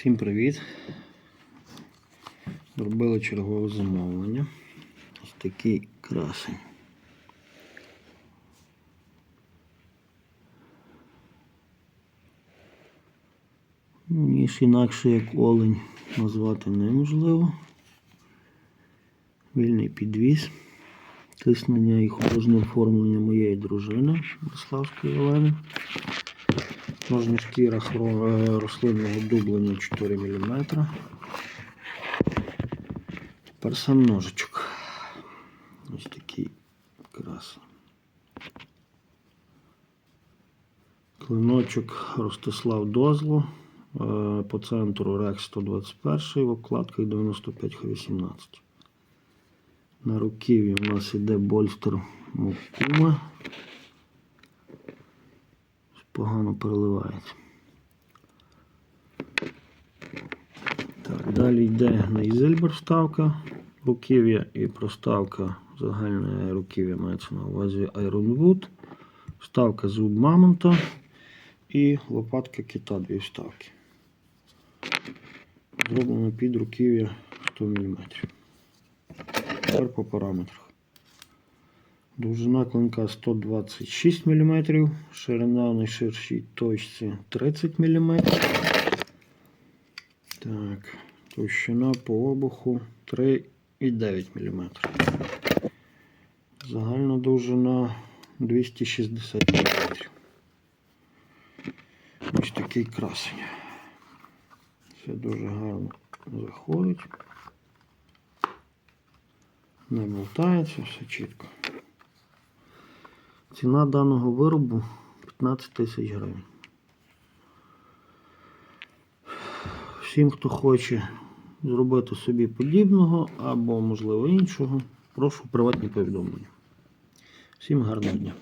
Всім привіт! Зробили чергове замовлення. Ось такий красень. Ніж інакше як олень назвати неможливо. Вільний підвіз. Тиснення і художнє оформлення моєї дружини Миславської Олени. Ножні шкіра е, рослинного дублення 4 мм. Тепер сам ножичок. Ось такий красний. Клиночок Ростислав Дозло. е, По центру Рекс 121 в обкладках 95 х 18 На руків'ї у нас іде больстер Мокума. Погано переливається. Так, далі йде Нейзельбер вставка, руків'я і проставка загальне руків'я мається на увазі Ironwood, вставка зуб мамонта і лопатка кита дві вставки. Зроблено під руків'я 100 мм. Тепер по параметрах. Довжина клинка 126 мм, ширина в найширшій точці 30 мм. Так, товщина по обуху 3,9 мм. Загальна довжина 260 мм. Ось такий красень. Все дуже гарно заходить. Не болтається, все чітко. Ціна даного виробу 15 тисяч гривень. Всім, хто хоче зробити собі подібного або, можливо, іншого, прошу приватні повідомлення. Всім гарного дня.